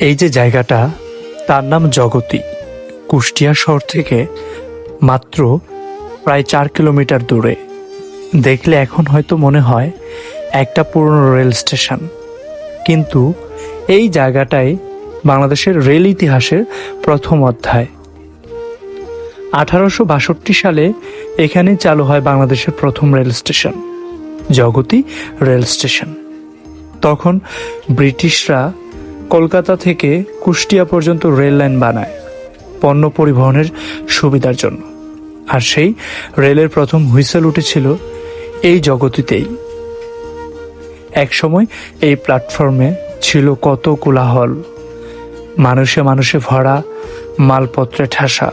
এই যে জায়গাটা, তার নাম জগতী। কুষ্টিয়া শহর থেকে মাত্র প্রায় চার কিলোমিটার দূরে। দেখলে এখন হয়তো মনে হয় একটা পুরনো রেল স্টেশন। কিন্তু এই জায়গাটাই বাংলাদেশের রেল ইতিহাসের প্রথম অধ্যায়। আঠারোশো বাষট্টি সালে এখানে চালু হয় বাংলাদেশের প্রথম rail station, Jagati rail station. তখন ব্রিটিশরা কলকাতা থেকে কুষ্টিয়া পর্যন্ত রেল লাইন বানায় পণ্য পরিবহনের সুবিধার জন্য। আর সেই রেলের প্রথম হুইসেল উঠেছিল এই জগতিতেই। একসময় এই প্ল্যাটফর্মে ছিল কত কোলাহল। মানুষে মানুষে ভরা, মালপত্রে ঠাসা।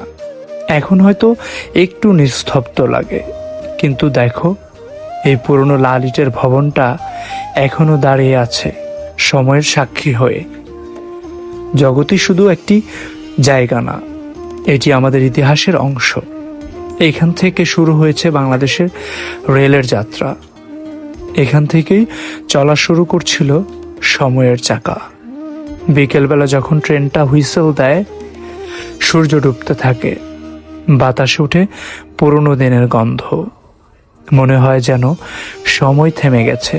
এখন হয়তো একটু নিস্তব্ধ লাগে। কিন্তু দেখো, এই পুরনো লাল ইটের ভবনটা এখনও দাঁড়িয়ে আছে, সময়ের সাক্ষী হয়ে। জগতী শুধু একটি জায়গা না, এটি আমাদের ইতিহাসের অংশ। এখান থেকে শুরু হয়েছে বাংলাদেশের রেলের যাত্রা। এখান থেকেই চলা শুরু করছিল সময়ের চাকা। বিকেলবেলা যখন ট্রেনটা হুইসেল দেয়, সূর্য ডুবতে থাকে। বাতাসে উঠে পুরনো দিনের গন্ধ। মনে হয় যেন সময় থেমে গেছে।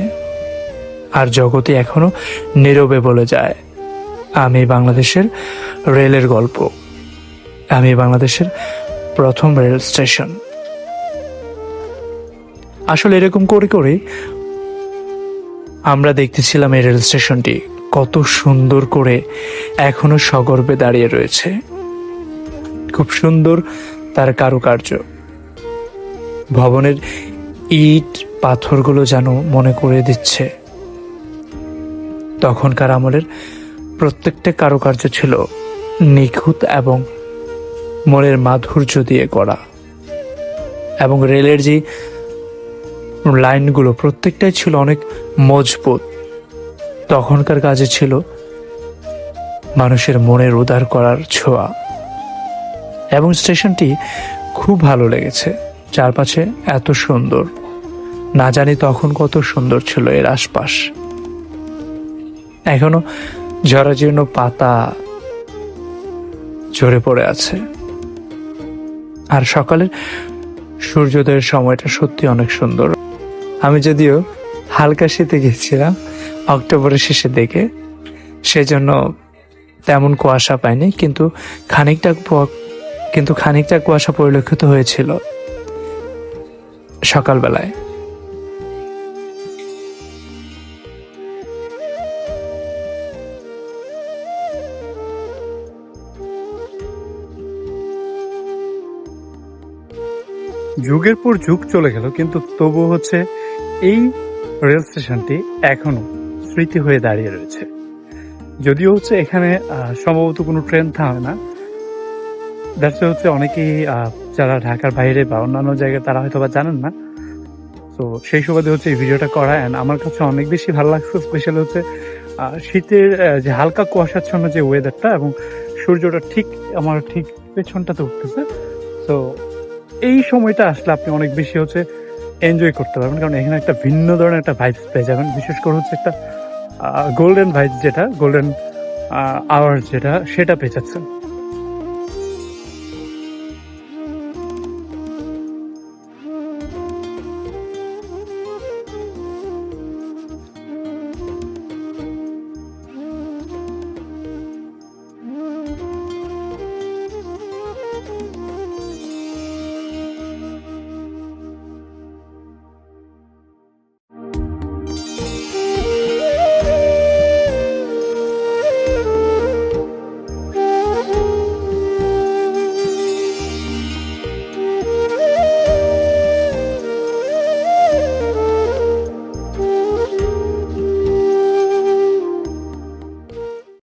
আর জগতে এখনও নীরবে বলে যায়। আমি বাংলাদেশের রেলের গল্প। আমি বাংলাদেশের প্রথম রেল স্টেশন। আসলে এরকম করে করে আমরা দেখতেছিলাম এই রেল স্টেশনটি কত সুন্দর করে এখনও সগর্বে দাঁড়িয়ে রয়েছে। খুব সুন্দর তার কারুকার্য। ভবনের ইট পাথরগুলো যেন মনে করে দিচ্ছে। তখনকার আমলের প্রত্যেকটা কারুকার্য ছিল নিখুঁত এবং মনের মাধুর্য দিয়ে করা এবং রেলের যে লাইনগুলো প্রত্যেকটাই ছিল অনেক মজবুত। তখনকার কাজে ছিল মানুষের মনের উদার করার ছোঁয়া। এবং স্টেশনটি খুব ভালো লেগেছে, চারপাশে এত সুন্দর। না জানি তখন কত সুন্দর ছিল এর আশপাশ। এখনও জরাজীর্ণ পাতা ঝরে পড়ে আছে। আর সকালের সূর্যোদয়ের সময়টা সত্যি অনেক সুন্দর। আমি যদিও হালকা শীতে গেছিলাম অক্টোবরের শেষের দিকে। সেজন্য তেমন কুয়াশা পাইনি, কিন্তু খানিকটা কিন্তু খানিকটা কুয়াশা পরিলক্ষিত হয়েছিল সকালবেলায়। যুগের পর যুগ চলে গেল, কিন্তু তবু হচ্ছে এই রেল স্টেশনটি এখনও স্মৃতি হয়ে দাঁড়িয়ে রয়েছে। যদিও হচ্ছে এখানে সম্ভবত কোনো ট্রেন থামে না। দ্যাটস হচ্ছে অনেকেই যারা ঢাকার বাইরে বা অন্যান্য জায়গায় তারা হয়তো বা জানেন না। তো সেই সুবাদে হচ্ছে এই ভিডিওটা করা অ্যান্ড আমার কাছে অনেক বেশি ভালো লাগছে স্পেশালি হচ্ছে শীতের যে হালকা কুয়াশাচ্ছন্ন যে ওয়েদারটা এবং সূর্যটা ঠিক, আমার ঠিক পেছনটাতে উঠতেছে। তো এই সময়টা আসলে আপনি অনেক বেশি হচ্ছে এনজয় করতে পারবেন, কারণ এখানে একটা ভিন্ন ধরনের একটা ভাইবস পেয়ে যাবেন। বিশেষ করে হচ্ছে একটা গোল্ডেন ভাইবস যেটা গোল্ডেন আওয়ার যেটা, সেটা পেয়ে যাচ্ছেন।